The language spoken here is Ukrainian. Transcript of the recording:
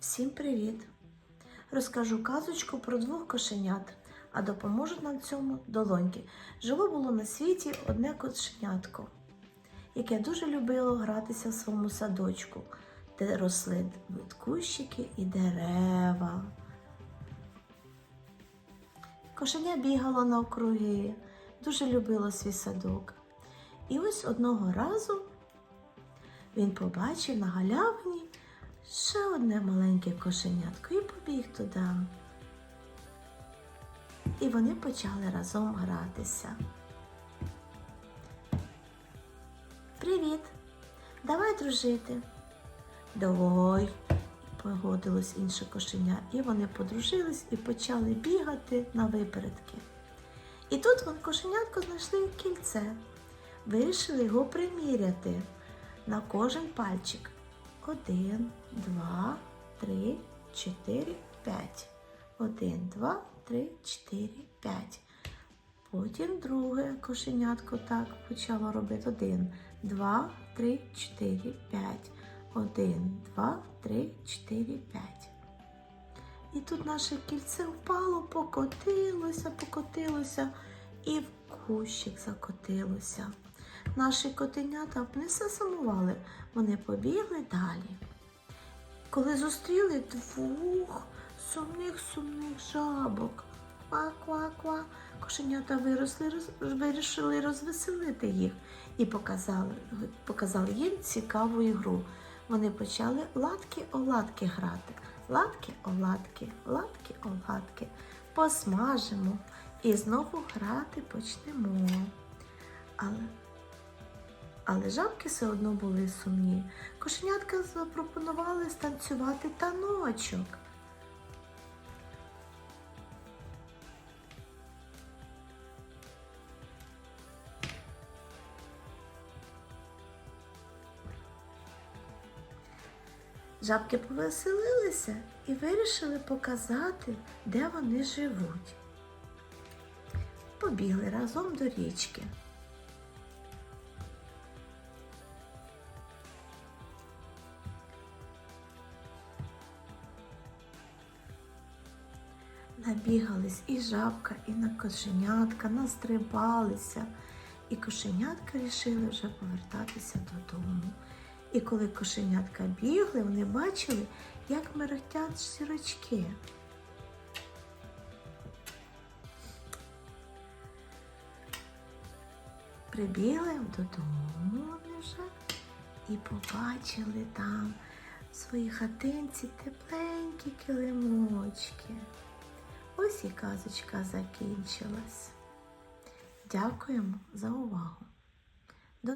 Всім привіт! Розкажу казочку про двох кошенят, а допоможуть нам цьому долоньки. Жило було на світі одне кошенятко, яке дуже любило гратися в своєму садочку, де росли кущики і дерева. Кошеня бігало навкруги, дуже любило свій садок. І ось одного разу він побачив на галявині ще одне маленьке кошенятко і побіг туди. І вони почали разом гратися. Привіт! Давай дружити. Давай, погодилось інше кошеня, і вони подружились і почали бігати на випередки. І тут вон кошенятко знайшли кільце, вирішили його приміряти на кожен пальчик. Один, два, три, чотири, п'ять. Один, два, три, чотири, п'ять. Потім друге кошенятко так почало робити. Один, два, три, чотири, п'ять. Один, два, три, чотири, п'ять. І тут наше кільце впало, покотилося, покотилося і в кущик закотилося. Наші котенята не сумували, вони побігли далі. Коли зустріли двох сумних сумних жабок, ква-ква-ква, кошенята виросли, роз, вирішили розвеселити їх і показали, показали їм цікаву ігру. Вони почали латки-оладки грати. Латки-оладки, латки-оладки. Посмажимо і знову грати почнемо. Але але жабки все одно були сумні. Кошенятка запропонували станцювати таночок. Жабки повеселилися і вирішили показати, де вони живуть. Побігли разом до річки. Набігались і жабка, і на кошенятка, настрибалися. І кошенятка рішили вже повертатися додому. І коли кошенятка бігли, вони бачили, як мерехтять сірочки. Прибігли додому вони вже і побачили там в своїй хатинці тепленькі килимочки. Ось і казочка закінчилась. Дякуємо за увагу!